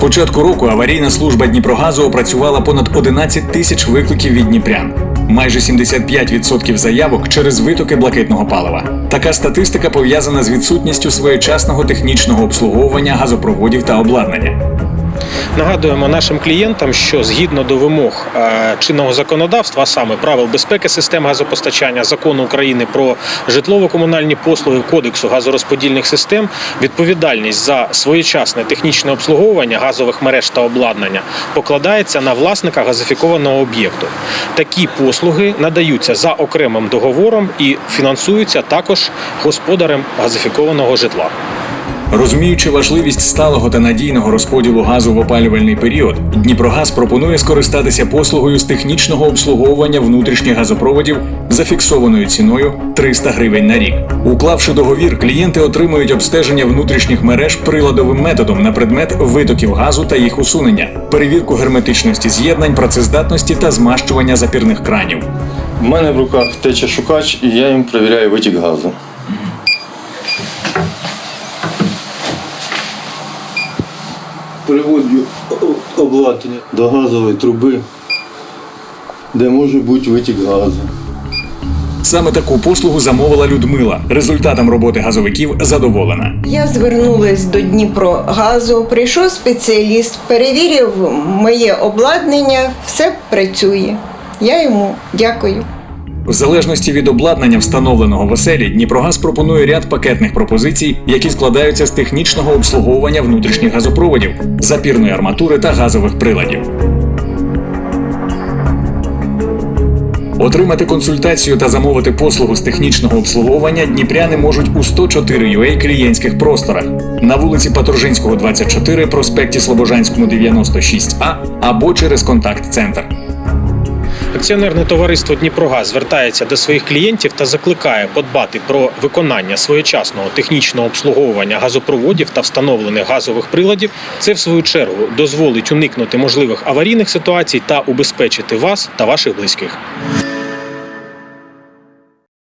початку року аварійна служба Дніпрогазу опрацювала понад 11 тисяч викликів від дніпрян. Майже 75% заявок через витоки блакитного палива. Така статистика пов'язана з відсутністю своєчасного технічного обслуговування газопроводів та обладнання. Нагадуємо нашим клієнтам, що згідно до вимог е, чинного законодавства, а саме правил безпеки систем газопостачання, закону України про житлово-комунальні послуги Кодексу газорозподільних систем, відповідальність за своєчасне технічне обслуговування газових мереж та обладнання покладається на власника газифікованого об'єкту. Такі послуги надаються за окремим договором і фінансуються також господарем газифікованого житла. Розуміючи важливість сталого та надійного розподілу газу в опалювальний період, Дніпрогаз пропонує скористатися послугою з технічного обслуговування внутрішніх газопроводів за фіксованою ціною 300 гривень на рік. Уклавши договір, клієнти отримують обстеження внутрішніх мереж приладовим методом на предмет витоків газу та їх усунення, перевірку герметичності з'єднань, працездатності та змащування запірних кранів. У мене в руках тече шукач, і я їм перевіряю витік газу. Приводжу обладнання до газової труби, де може бути витік газу. Саме таку послугу замовила Людмила. Результатом роботи газовиків задоволена. Я звернулась до Дніпрогазу, прийшов спеціаліст, перевірив моє обладнання, все працює. Я йому дякую. В залежності від обладнання, встановленого в оселі, Дніпрогаз пропонує ряд пакетних пропозицій, які складаються з технічного обслуговування внутрішніх газопроводів, запірної арматури та газових приладів. Отримати консультацію та замовити послугу з технічного обслуговування дніпряни можуть у 104 UA клієнтських просторах на вулиці Паторжинського, 24, проспекті Слобожанському 96А або через контакт-центр. Акціонерне товариство Дніпрогаз звертається до своїх клієнтів та закликає подбати про виконання своєчасного технічного обслуговування газопроводів та встановлених газових приладів. Це в свою чергу дозволить уникнути можливих аварійних ситуацій та убезпечити вас та ваших близьких.